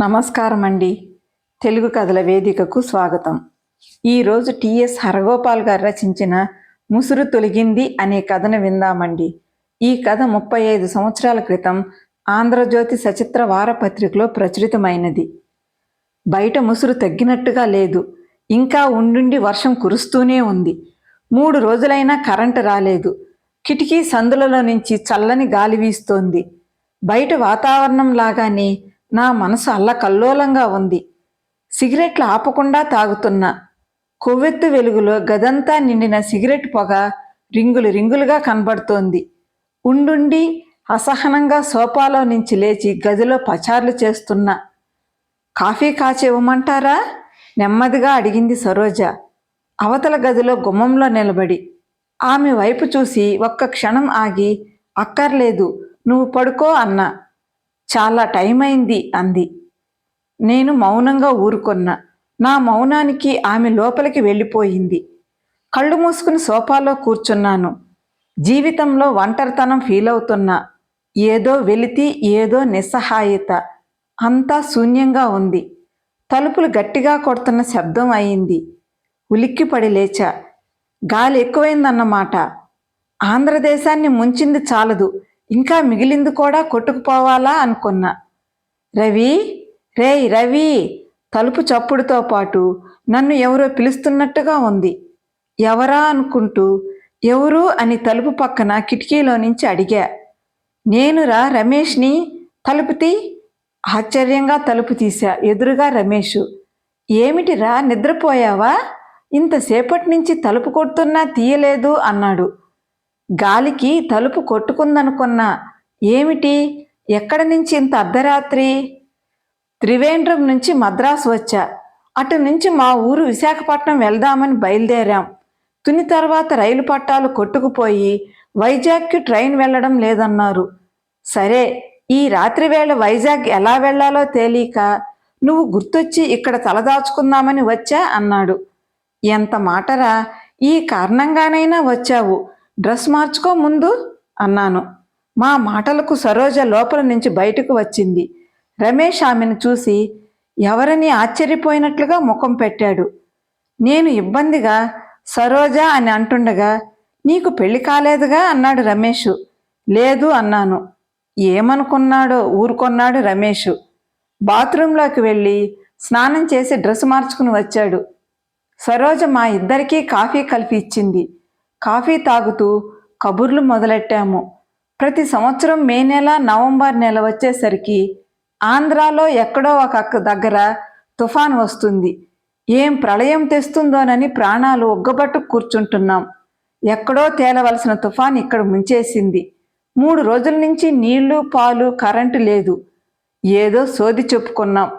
నమస్కారం అండి తెలుగు కథల వేదికకు స్వాగతం. ఈరోజు టిఎస్ హరగోపాల్ గారు రచించిన ముసురు తొలగింది అనే కథను విందామండి. ఈ కథ ముప్పై ఐదు సంవత్సరాల క్రితం ఆంధ్రజ్యోతి సచిత్ర వారపత్రికలో ప్రచురితమైనది. బయట ముసురు తగ్గినట్టుగా లేదు. ఇంకా ఉండుండి వర్షం కురుస్తూనే ఉంది. మూడు రోజులైనా కరెంటు రాలేదు. కిటికీ సందులలో నుంచి చల్లని గాలి వీస్తోంది. బయట వాతావరణం లాగానే నా మనసు అల్లకల్లోలంగా ఉంది. సిగరెట్లు ఆపకుండా తాగుతున్నా. కొవ్వెత్తు వెలుగులో గదంతా నిండిన సిగరెట్ పొగ రింగులు రింగులుగా కనబడుతోంది. ఉండుండి అసహనంగా సోఫాలో నుంచి లేచి గదిలో పచార్లు చేస్తున్నా. కాఫీ కాచి ఇవ్వమంటారా? నెమ్మదిగా అడిగింది సరోజ. అవతల గదిలో గుమ్మంలో నిలబడి. ఆమె వైపు చూసి ఒక్క క్షణం ఆగి అక్కర్లేదు నువ్వు పడుకో అన్నా. చాలా టైం అయింది అంది. నేను మౌనంగా ఊరుకొన్నా. నా మౌనానికి ఆమె లోపలికి వెళ్ళిపోయింది. కళ్ళు మూసుకుని సోఫాలో కూర్చున్నాను. జీవితంలో ఒంటరితనం ఫీల్ అవుతున్నా. ఏదో వెలితి ఏదో నిస్సహాయత. అంతా శూన్యంగా ఉంది. తలుపులు గట్టిగా కొడుతున్న శబ్దం అయింది. ఉలిక్కిపడి లేచా. గాలి ఎక్కువైందన్నమాట. ఆంధ్రదేశాన్ని ముంచింది చాలదు. ఇంకా మిగిలింది కూడా కొట్టుకుపోవాలా అనుకున్నా. రవి రేయ్ రవి తలుపు చప్పుడుతో పాటు నన్ను ఎవరో పిలుస్తున్నట్టుగా ఉంది. ఎవరా అనుకుంటూ ఎవరు అని తలుపు పక్కన కిటికీలో నుంచి అడిగా. నేనురా రమేష్ని తలుపు తీ. ఆశ్చర్యంగా తలుపు తీశా ఎదురుగా రమేష్. ఏమిటిరా నిద్రపోయావా? ఇంతసేపటి నుంచి తలుపు కొడుతున్నా తీయలేదు అన్నాడు. గాలికి తలుపు కొట్టుకుందనుకున్నా ఏమిటి? ఎక్కడి నుంచి ఇంత అర్ధరాత్రి? త్రివేంద్రం నుంచి మద్రాసు వచ్చా. అటు నుంచి మా ఊరు విశాఖపట్నం వెళ్దామని బయలుదేరాం. తుని తర్వాత రైలు పట్టాలు కొట్టుకుపోయి వైజాగ్కి ట్రైన్ వెళ్ళడం లేదన్నారు. సరే ఈ రాత్రి వేళ వైజాగ్ ఎలా వెళ్ళాలో తేలిక నువ్వు గుర్తొచ్చి ఇక్కడ తలదాచుకుందామని వచ్చా అన్నాడు. ఎంత మాటరా! ఈ కారణంగానైనా వచ్చావు. డ్రెస్ మార్చుకో ముందు అన్నాను. మా మాటలకు సరోజ లోపల నుంచి బయటకు వచ్చింది. రమేష్ ఆమెను చూసి ఎవరని ఆశ్చర్యపోయినట్లుగా ముఖం పెట్టాడు. నేను ఇబ్బందిగా సరోజ అని అంటుండగా నీకు పెళ్ళి కాలేదుగా అన్నాడు రమేష్. లేదు అన్నాను. ఏమనుకున్నాడో ఊరుకొన్నాడు రమేష్. బాత్రూంలోకి వెళ్ళి స్నానం చేసి డ్రెస్ మార్చుకుని వచ్చాడు. సరోజ మా ఇద్దరికీ కాఫీ కలిపి ఇచ్చింది. కాఫీ తాగుతూ కబుర్లు మొదలెట్టాము. ప్రతి సంవత్సరం మే నెల నవంబర్ నెల వచ్చేసరికి ఆంధ్రాలో ఎక్కడో ఒక అక్క దగ్గర తుఫాన్ వస్తుంది. ఏం ప్రళయం తెస్తుందోనని ప్రాణాలు ఒగ్గబట్టు కూర్చుంటున్నాం. ఎక్కడో తేలవలసిన తుఫాన్ ఇక్కడ ముంచేసింది. మూడు రోజుల నుంచి నీళ్ళు పాలు కరెంటు లేదు. ఏదో సోది చెప్పుకున్నాం.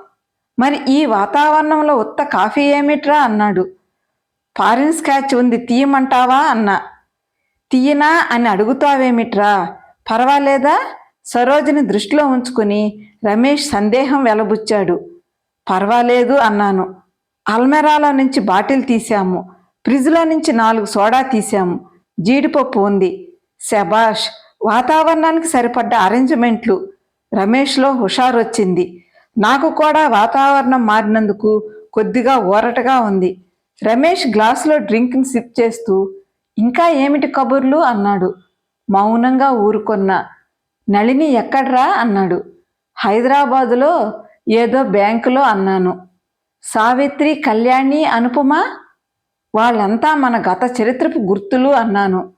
మరి ఈ వాతావరణంలో ఉత్త కాఫీ ఏమిట్రా అన్నాడు. ఫారిన్ స్కాచ్ ఉంది తీయమంటావా అన్నా. తీయనా అని అడుగుతావేమిట్రా? పర్వాలేదా? సరోజని దృష్టిలో ఉంచుకుని రమేష్ సందేహం వెలబుచ్చాడు. పర్వాలేదు అన్నాను. అల్మెరాలో నుంచి బాటిల్ తీశాము. ఫ్రిడ్జ్లో నుంచి నాలుగు సోడా తీశాము. జీడిపప్పు ఉంది. శబాష్ వాతావరణానికి సరిపడ్డ అరేంజ్మెంట్లు. రమేష్లో హుషారు వచ్చింది నాకు కూడా వాతావరణం మారినందుకు కొద్దిగా ఊరటగా ఉంది. రమేష్ గ్లాసులో డ్రింక్ని సిప్ చేస్తూ ఇంకా ఏమిటి కబుర్లు? అన్నాడు. మౌనంగా ఊరుకొన్న నళిని ఎక్కడ్రా? అన్నాడు. హైదరాబాదులో ఏదో బ్యాంకులో అన్నాను. సావిత్రి కళ్యాణి అనుపమ వాళ్ళంతా మన గత చరిత్రపు గుర్తులు అన్నాను.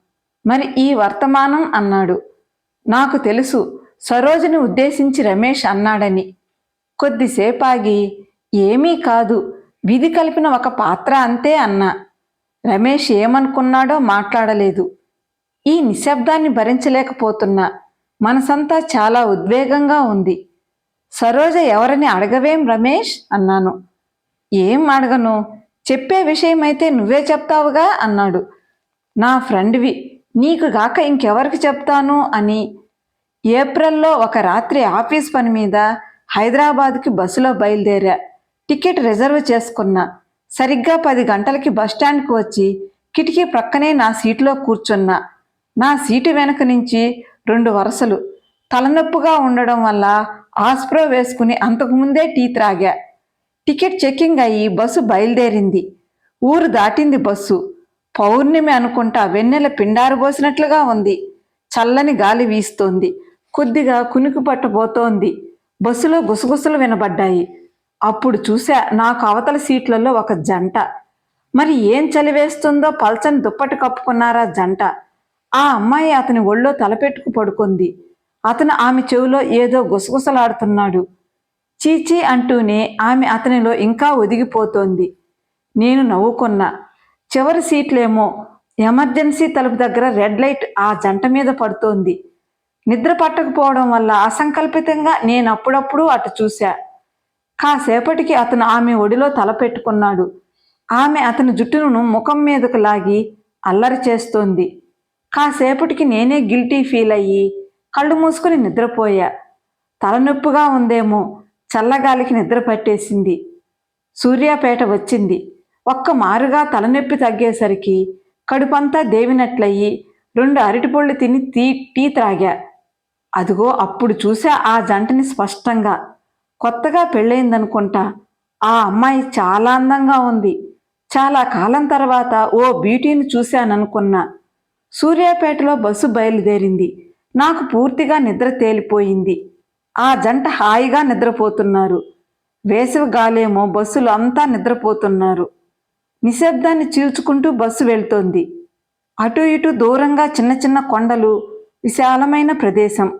మరి ఈ వర్తమానం? అన్నాడు. నాకు తెలుసు సరోజని ఉద్దేశించి రమేష్ అన్నాడని. కొద్దిసేపాగి ఏమీ కాదు. విధి కలిపిన ఒక పాత్ర అంతే అన్న. రమేష్ ఏమనుకున్నాడో మాట్లాడలేదు. ఈ నిశ్శబ్దాన్ని భరించలేకపోతున్నా. మనసంతా చాలా ఉద్వేగంగా ఉంది. సరోజ ఎవరని అడగవేం రమేష్? అన్నాను. ఏం అడగను? చెప్పే విషయమైతే నువ్వే చెప్తావుగా? అన్నాడు. నా ఫ్రెండ్వి నీకు గాక ఇంకెవరికి చెప్తాను? అని. ఏప్రిల్లో ఒక రాత్రి ఆఫీస్ పని మీద హైదరాబాద్కి బస్సులో బయలుదేరా. టికెట్ రిజర్వ్ చేసుకున్నా సరిగ్గా పది గంటలకి బస్టాండ్కి వచ్చి కిటికీ ప్రక్కనే నా సీటులో కూర్చున్నా నా సీటు వెనక నుంచి రెండు వరుసలు తలనొప్పుగా ఉండడం వల్ల ఆస్ప్రో వేసుకుని అంతకుముందే టీ త్రాగా. టికెట్ చెక్కింగ్ అయ్యి బస్సు బయలుదేరింది. ఊరు దాటింది బస్సు. పౌర్ణమి అనుకుంటా వెన్నెల పిండారు పోసినట్లుగా ఉంది. చల్లని గాలి వీస్తోంది. కొద్దిగా కునుకు పట్టబోతోంది. బస్సులో గుసగుసలు వినబడ్డాయి. అప్పుడు చూసా నాకు అవతల సీట్లలో ఒక జంట. మరి ఏం చలివేస్తుందో పల్చని దుప్పటి కప్పుకున్నారా జంట. ఆ అమ్మాయి అతని ఒళ్ళో తలపెట్టుకు పడుకుంది. అతను ఆమె చెవిలో ఏదో గుసగుసలాడుతున్నాడు. చీచీ అంటూనే ఆమె అతనిలో ఇంకా ఒదిగిపోతోంది. నేను నవ్వుకున్నా. చివరి సీట్లేమో ఎమర్జెన్సీ తలుపు దగ్గర రెడ్ లైట్ ఆ జంట మీద పడుతోంది. నిద్ర పట్టకపోవడం వల్ల అసంకల్పితంగా నేను అప్పుడప్పుడు అటు చూశా కాసేపటికి అతను ఆమె ఒడిలో తల పెట్టుకున్నాడు. ఆమె అతని జుట్టును ముఖం మీదకు లాగి అల్లరి చేస్తోంది. కాసేపటికి నేనే గిల్టీ ఫీల్ అయ్యి కళ్ళు మూసుకుని నిద్రపోయా. తలనొప్పిగా ఉందేమో చల్లగాలికి నిద్ర పట్టేసింది. సూర్యాపేట వచ్చింది. ఒక్క మారుగా తలనొప్పి తగ్గేసరికి కడుపంతా దేవినట్లయి రెండు అరటిపళ్ళు తిని టీ టీ త్రాగా. అదిగో అప్పుడు చూసా ఆ జంటని స్పష్టంగా. కొత్తగా పెళ్ళయిందనుకుంటా. ఆ అమ్మాయి చాలా అందంగా ఉంది. చాలా కాలం తర్వాత ఓ బ్యూటీని చూశాననుకున్నా. సూర్యాపేటలో బస్సు బయలుదేరింది. నాకు పూర్తిగా నిద్ర తేలిపోయింది. ఆ జంట హాయిగా నిద్రపోతున్నారు. వేసవి గాలేమో బస్సులు అంతా నిద్రపోతున్నారు. నిశ్శబ్దాన్ని చీల్చుకుంటూ బస్సు వెళ్తోంది. అటు ఇటు దూరంగా చిన్న చిన్న కొండలు విశాలమైన ప్రదేశం.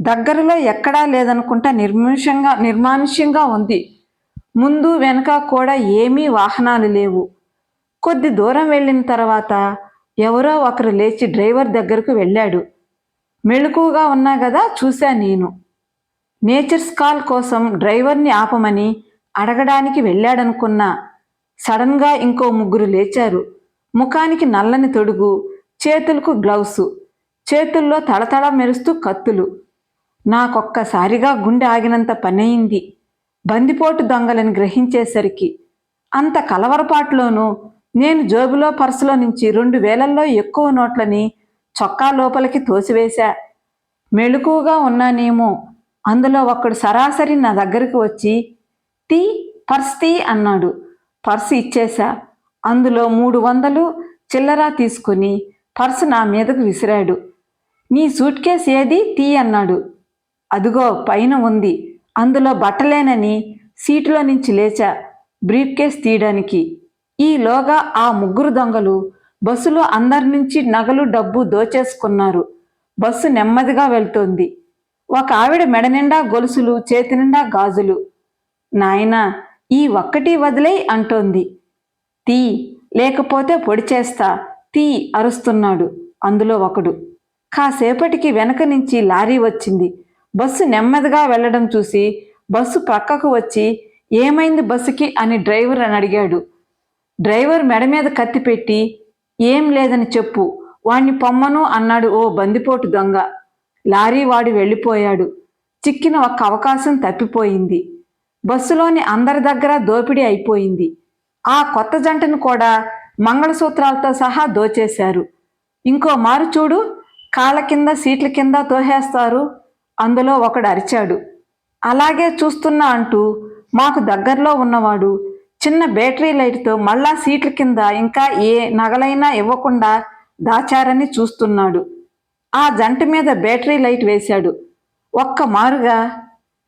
దగ్గరలో ఎక్కడా లేదనుకుంటా నిర్మిషంగా నిర్మానుష్యంగా ఉంది. ముందు వెనక కూడా ఏమీ వాహనాలు లేవు. కొద్ది దూరం వెళ్ళిన తర్వాత ఎవరో ఒకరు లేచి డ్రైవర్ దగ్గరకు వెళ్ళాడు. మెళుకుగా ఉన్నా కదా చూశా నేను. నేచర్స్ కాల్ కోసం డ్రైవర్ని ఆపమని అడగడానికి వెళ్ళాడనుకున్నా సడన్గా ఇంకో ముగ్గురు లేచారు. ముఖానికి నల్లని తొడుగు చేతులకు గ్లౌసు చేతుల్లో తడతడ మెరుస్తూ కత్తులు. నాకొక్కసారిగా గుండె ఆగినంత పనయింది. బందిపోటు దొంగలని గ్రహించేసరికి అంత కలవరపాటులోనూ నేను జోబులో పర్సులో నుంచి రెండు వేలల్లో ఎక్కువ నోట్లని చొక్కా లోపలికి తోసివేశా. మెళుకువగా ఉన్నానేమో. అందులో ఒక్కడు సరాసరి నా దగ్గరికి వచ్చి తీ పర్స్ తీ అన్నాడు. పర్సు ఇచ్చేశా. అందులో మూడు వందలు చిల్లరా తీసుకుని పర్సు నా మీదకు విసిరాడు. నీ సూట్ కేస్ ఏది? తీ అన్నాడు. అదిగో పైన ఉంది. అందులో బట్టలేనని సీటులో నుంచి లేచా బ్రీఫ్ కేస్ తీయడానికి. ఈలోగా ఆ ముగ్గురు దొంగలు బస్సులో అందరి నుంచి నగలు డబ్బు దోచేసుకున్నారు. బస్సు నెమ్మదిగా వెళ్తోంది. ఒక ఆవిడ మెడ నిండా గొలుసులు చేతి నిండా గాజులు. నాయనా ఈ ఒక్కటి వదిలే అంటోంది. తీ లేకపోతే పొడి చేస్తా తీ అరుస్తున్నాడు అందులో ఒకడు. కాసేపటికి వెనక నుంచి లారీ వచ్చింది. బస్సు నెమ్మదిగా వెళ్ళడం చూసి బస్సు పక్కకు వచ్చి ఏమైంది బస్సుకి? అని డ్రైవర్ అని అడిగాడు. డ్రైవర్ మెడ మీద కత్తి పెట్టి ఏం లేదని చెప్పు వాణ్ణి పొమ్మను అన్నాడు ఓ బందిపోటు దొంగ. లారీ వాడు వెళ్ళిపోయాడు. చిక్కిన ఒక్క అవకాశం తప్పిపోయింది. బస్సులోని అందరి దగ్గర దోపిడీ అయిపోయింది. ఆ కొత్త జంటను కూడా మంగళసూత్రాలతో సహా దోచేశారు. ఇంకో మారు చూడు కాళ్ళ కింద సీట్ల కింద తోహేస్తారు అందులో ఒకడు అరిచాడు. అలాగే చూస్తున్నా అంటూ మాకు దగ్గరలో ఉన్నవాడు చిన్న బ్యాటరీ లైట్తో మళ్ళా సీట్ల కింద ఇంకా ఏ నగలైనా ఇవ్వకుండా దాచారని చూస్తున్నాడు. ఆ జంట మీద బ్యాటరీ లైట్ వేశాడు. ఒక్క మారుగా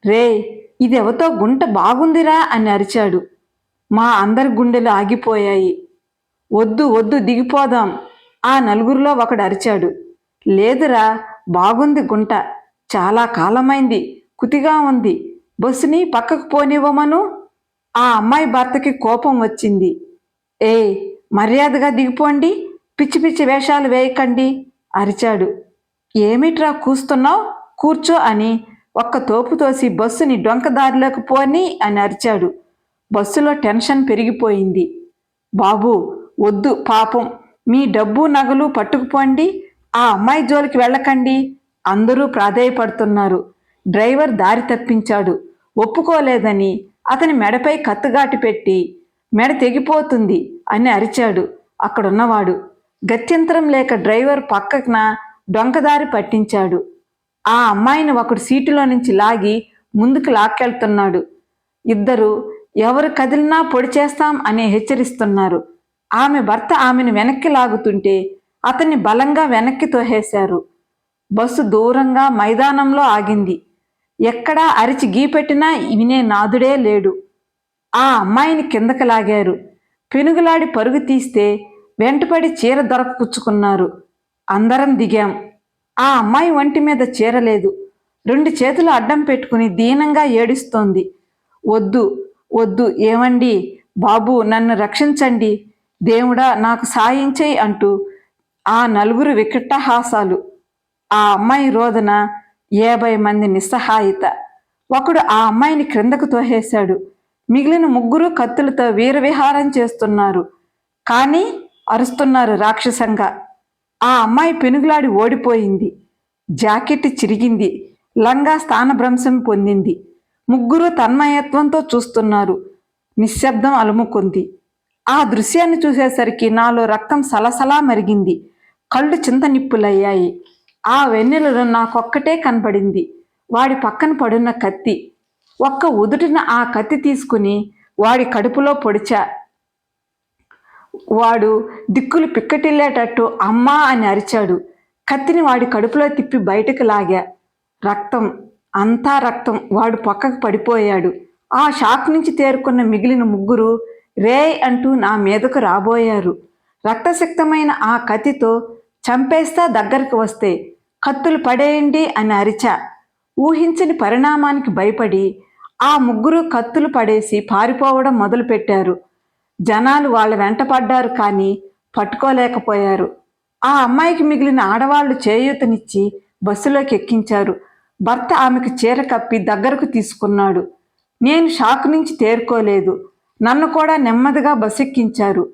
రే ఇది ఎవతో గుంట బాగుందిరా? అని అరిచాడు. మా అందరి గుండెలు ఆగిపోయాయి. వద్దు వద్దు దిగిపోదాం. ఆ నలుగురిలో ఒకడు అరిచాడు. లేదురా బాగుంది గుంట. చాలా కాలమైంది కుతిగా ఉంది. బస్సుని పక్కకు పోనివ్వమను? ఆ అమ్మాయి భర్తకి కోపం వచ్చింది. ఏ మర్యాదగా దిగిపోండి. పిచ్చి పిచ్చి వేషాలు వేయకండి అరిచాడు. ఏమిట్రా కూస్తున్నావు? కూర్చో అని ఒక్క తోపు తోసి బస్సుని డొంకదారిలోకి పోని అని అరిచాడు. బస్సులో టెన్షన్ పెరిగిపోయింది. బాబు వద్దు పాపం. మీ డబ్బు నగలు పట్టుకుపోండి. ఆ అమ్మాయి జోలికి వెళ్ళకండి. అందరూ ప్రాధేయపడుతున్నారు. డ్రైవర్ దారి తప్పించాడు. ఒప్పుకోలేదని అతని మెడపై కత్తుగాటి పెట్టి మెడ తెగిపోతుంది అని అరిచాడు అక్కడున్నవాడు. గత్యంతరం లేక డ్రైవర్ పక్కన డొంకదారి పట్టించాడు. ఆ అమ్మాయిని ఒకడు సీటులో నుంచి లాగి ముందుకు లాక్కెళ్తున్నాడు. ఇద్దరు ఎవరు కదిలినా పొడి చేస్తాం అని హెచ్చరిస్తున్నారు. ఆమె భర్త ఆమెను వెనక్కి లాగుతుంటే అతన్ని బలంగా వెనక్కి తోహేశారు. బస్సు దూరంగా మైదానంలో ఆగింది. ఎక్కడా అరిచి గీపెట్టినా వినే నాదుడే లేడు. ఆ అమ్మాయిని కిందకి లాగారు. పెనుగులాడి పరుగు తీస్తే వెంటపడి చీర దొరకపుచ్చుకున్నారు అందరం దిగాం. ఆ అమ్మాయి ఒంటి మీద చీర లేదు. రెండు చేతులు అడ్డం పెట్టుకుని దీనంగా ఏడుస్తోంది. వద్దు వద్దు ఏమండి? బాబు నన్ను రక్షించండి. దేవుడా నాకు సాయం చేయి అంటూ ఆ నలుగురు వికటహాసాలు ఆ అమ్మాయి రోదన యాభై మంది నిస్సహాయిత. ఒకడు ఆ అమ్మాయిని క్రిందకు తోహేశాడు. మిగిలిన ముగ్గురు కత్తులతో వీరవిహారం చేస్తున్నారు. కానీ అరుస్తున్నారు రాక్షసంగా. ఆ అమ్మాయి పెనుగులాడి ఓడిపోయింది. జాకెట్ చిరిగింది. లంగా స్థానభ్రంశం పొందింది. ముగ్గురు తన్మయత్వంతో చూస్తున్నారు. నిశ్శబ్దం అలుముకుంది. ఆ దృశ్యాన్ని చూసేసరికి నాలో రక్తం సలసలా మరిగింది. కళ్ళు చింత నిప్పులయ్యాయి. ఆ వెన్నెలలో నాకొక్కటే కనబడింది. వాడి పక్కన పడున్న కత్తి. ఒక్క ఉదుటిన ఆ కత్తి తీసుకుని వాడి కడుపులో పొడిచా. వాడు దిక్కులు పిక్కటిల్లేటట్టు అమ్మా అని అరిచాడు. కత్తిని వాడి కడుపులో తిప్పి బయటకు లాగా. రక్తం అంతా రక్తం వాడు పక్కకు పడిపోయాడు. ఆ షాక్ నుంచి తేరుకున్న మిగిలిన ముగ్గురు రే అంటూ నా మీదకు రాబోయారు. రక్తశక్తమైన ఆ కత్తితో చంపేస్తా దగ్గరకు వస్తే కత్తులు పడేయండి అని అరిచా. ఊహించని పరిణామానికి భయపడి ఆ ముగ్గురు కత్తులు పడేసి పారిపోవడం మొదలుపెట్టారు. జనాలు వాళ్ళ వెంట పడ్డారు కానీ పట్టుకోలేకపోయారు. ఆ అమ్మాయికి మిగిలిన ఆడవాళ్ళు చేయూతనిచ్చి బస్సులోకి ఎక్కించారు. భర్త ఆమెకు చీర కప్పి దగ్గరకు తీసుకున్నాడు. నేను షాక్ నుంచి తేరుకోలేదు. నన్ను కూడా నెమ్మదిగా బస్సు ఎక్కించారు.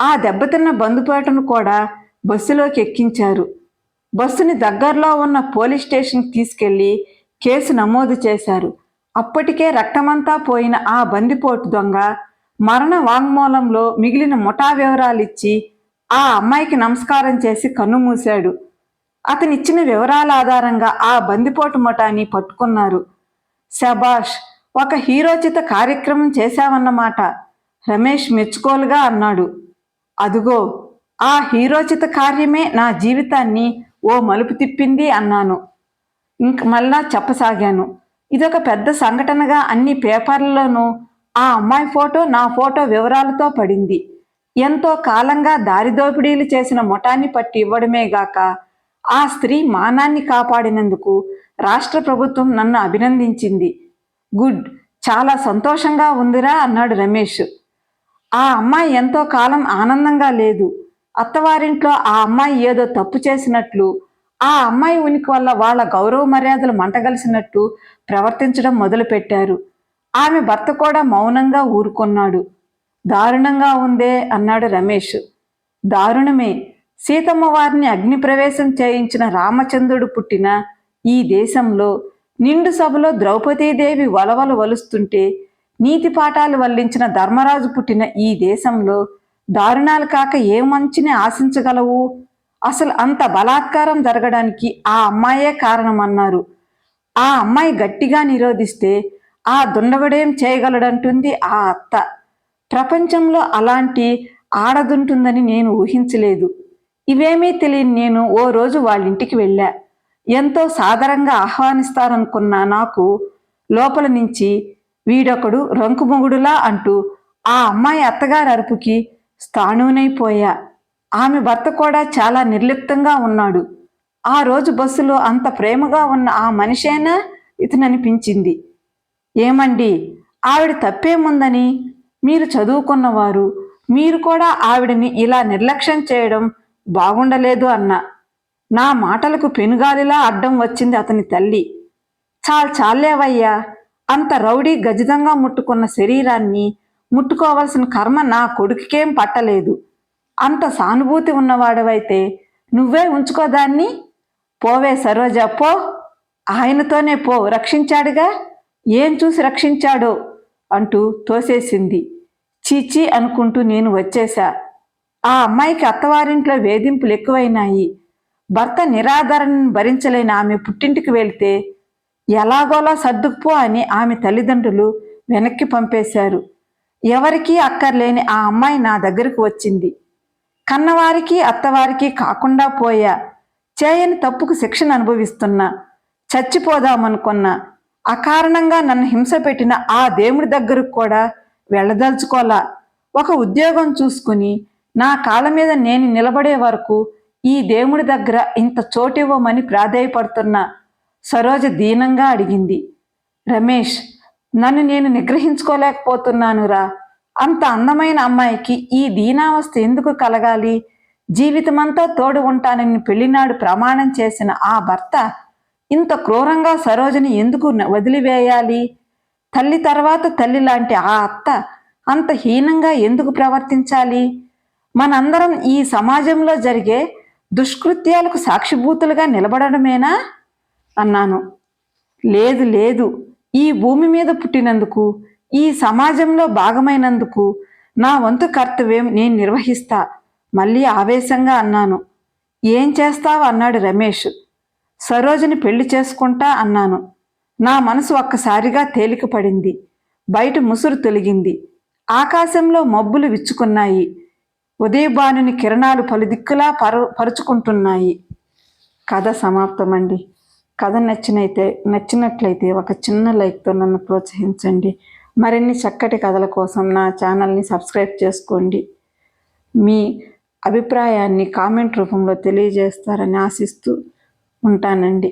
ఆ దెబ్బతిన్న బంధుపేటను కూడా బస్సులోకి ఎక్కించారు. బస్సుని దగ్గరలో ఉన్న పోలీస్ స్టేషన్కి తీసుకెళ్ళి కేసు నమోదు చేశారు. అప్పటికే రక్తమంతా పోయిన ఆ బందిపోటు దొంగ మరణ వాంగ్మూలంలో మిగిలిన ముఠా వివరాలు ఇచ్చి ఆ అమ్మాయికి నమస్కారం చేసి కన్నుమూశాడు అతనిచ్చిన వివరాల ఆధారంగా ఆ బందిపోటు ముఠాని పట్టుకున్నారు. శబాష్ ఒక హీరోచిత కార్యక్రమం చేశావన్నమాట. రమేష్ మెచ్చుకోలుగా అన్నాడు. అదుగో ఆ హీరోచిత కార్యమే నా జీవితాన్ని ఓ మలుపు తిప్పింది అన్నాను. ఇంక మళ్ళా చెప్పసాగాను. ఇదొక పెద్ద సంఘటనగా అన్ని పేపర్లలోనూ ఆ అమ్మాయి ఫోటో నా ఫోటో వివరాలతో పడింది. ఎంతో కాలంగా దారిదోపిడీలు చేసిన ముఠాన్ని పట్టి ఇవ్వడమే గాక ఆ స్త్రీ మానాన్ని కాపాడినందుకు రాష్ట్ర ప్రభుత్వం నన్ను అభినందించింది. గుడ్ చాలా సంతోషంగా ఉందిరా అన్నాడు రమేష్. ఆ అమ్మాయి ఎంతో కాలం ఆనందంగా లేదు. అత్తవారింట్లో ఆ అమ్మాయి ఏదో తప్పు చేసినట్లు ఆ అమ్మాయి ఉనికి వల్ల వాళ్ళ గౌరవ మర్యాదలు మంటగలిసినట్టు ప్రవర్తించడం మొదలుపెట్టారు. ఆమె భర్త కూడా మౌనంగా ఊరుకున్నాడు. దారుణంగా ఉందే అన్నాడు రమేష్. దారుణమే. సీతమ్మ వారిని అగ్నిప్రవేశం చేయించిన రామచంద్రుడు పుట్టిన ఈ దేశంలో నిండు సభలో ద్రౌపదీదేవి వలవలు వలుస్తుంటే నీతి పాఠాలు వల్లించిన ధర్మరాజు పుట్టిన ఈ దేశంలో దారుణాలు కాక ఏ మంచిని ఆశించగలవు? అసలు అంత బలాత్కారం జరగడానికి ఆ అమ్మాయే కారణమన్నారు. ఆ అమ్మాయి గట్టిగా నిరోధిస్తే ఆ దుండగుడేం చేయగలడంటుంది ఆ అత్త. ప్రపంచంలో అలాంటి ఆడదుంటుందని నేను ఊహించలేదు. ఇవేమీ తెలియని నేను ఓ రోజు వాళ్ళ ఇంటికి వెళ్ళా. ఎంతో సాదరంగా ఆహ్వానిస్తారనుకున్న నాకు లోపల నుంచి వీడొకడు రంకుమొగుడులా అంటూ ఆ అమ్మాయి అత్తగారి అరుపుకి స్థాణువునైపోయా. ఆమె భర్త కూడా చాలా నిర్లిప్తంగా ఉన్నాడు. ఆ రోజు బస్సులో అంత ప్రేమగా ఉన్న ఆ మనిషేనా? ఇతననిపించింది. ఏమండి ఆవిడ తప్పేముందని? మీరు చదువుకున్నవారు మీరు కూడా ఆవిడని ఇలా నిర్లక్ష్యం చేయడం బాగుండలేదు అన్న. నా మాటలకు పెనుగాలిలా అడ్డం వచ్చింది అతని తల్లి. చాలు చాలేవయ్యా అంత రౌడీ గజితంగా ముట్టుకున్న శరీరాన్ని ముట్టుకోవలసిన కర్మ నా కొడుకుకేం పట్టలేదు. అంత సానుభూతి ఉన్నవాడవైతే నువ్వే ఉంచుకోదాన్ని పోవే సరోజ పో. ఆయనతోనే పో. రక్షించాడుగా? ఏం చూసి రక్షించాడో? అంటూ తోసేసింది. చీచి అనుకుంటూ నేను వచ్చేశా. ఆ అమ్మాయికి అత్తవారింట్లో వేధింపులు ఎక్కువైనాయి. భర్త నిరాదరణను భరించలేని ఆమె పుట్టింటికి వెళ్తే ఎలాగోలా సర్దుకుపో అని ఆమె తల్లిదండ్రులు వెనక్కి పంపేశారు. ఎవరికీ అక్కర్లేని ఆ అమ్మాయి నా దగ్గరకు వచ్చింది. కన్నవారికి అత్తవారికి కాకుండా పోయా. చేయని తప్పుకు శిక్షణ అనుభవిస్తున్నా. చచ్చిపోదామనుకున్నా. అకారణంగా నన్ను హింస పెట్టిన ఆ దేవుడి దగ్గరకు కూడా వెళ్ళదలుచుకోలా. ఒక ఉద్యోగం చూసుకుని నా కాళ్ళ మీద నేను నిలబడే వరకు ఈ దేవుడి దగ్గర ఇంత చోటివ్వమని ప్రాధేయపడుతున్నా. సరోజ దీనంగా అడిగింది. రమేష్ నన్ను నేను నిగ్రహించుకోలేకపోతున్నానురా. అంత అందమైన అమ్మాయికి ఈ దీనావస్థ ఎందుకు కలగాలి? జీవితమంతా తోడు ఉంటానని పెళ్ళినాడు ప్రమాణం చేసిన ఆ భర్త ఇంత క్రూరంగా సరోజని ఎందుకు వదిలివేయాలి? తల్లి తర్వాత తల్లి లాంటి ఆ అత్త అంత హీనంగా ఎందుకు ప్రవర్తించాలి? మనందరం ఈ సమాజంలో జరిగే దుష్కృత్యాలకు సాక్షిభూతులుగా నిలబడడమేనా? అన్నాను. లేదు లేదు. ఈ భూమి మీద పుట్టినందుకు ఈ సమాజంలో భాగమైనందుకు నా వంతు కర్తవ్యం నేను నిర్వహిస్తా మళ్ళీ ఆవేశంగా అన్నాను. ఏం చేస్తావు? అన్నాడు రమేష్. సరోజని పెళ్ళి చేసుకుంటా అన్నాను. నా మనసు ఒక్కసారిగా తేలికపడింది. బయట ముసురు తొలగింది. ఆకాశంలో మబ్బులు విచ్చుకున్నాయి. ఉదయభానుని కిరణాలు పలుదిక్కులా పరు పరుచుకుంటున్నాయి. కథ సమాప్తమండి. కథ నచ్చినైతే నచ్చినట్లయితే ఒక చిన్న లైక్తో నన్ను ప్రోత్సహించండి. మరిన్ని చక్కటి కథల కోసం నా ఛానల్ని సబ్స్క్రైబ్ చేసుకోండి. మీ అభిప్రాయాన్ని కామెంట్ రూపంలో తెలియజేస్తారని ఆశిస్తూ ఉంటానండి.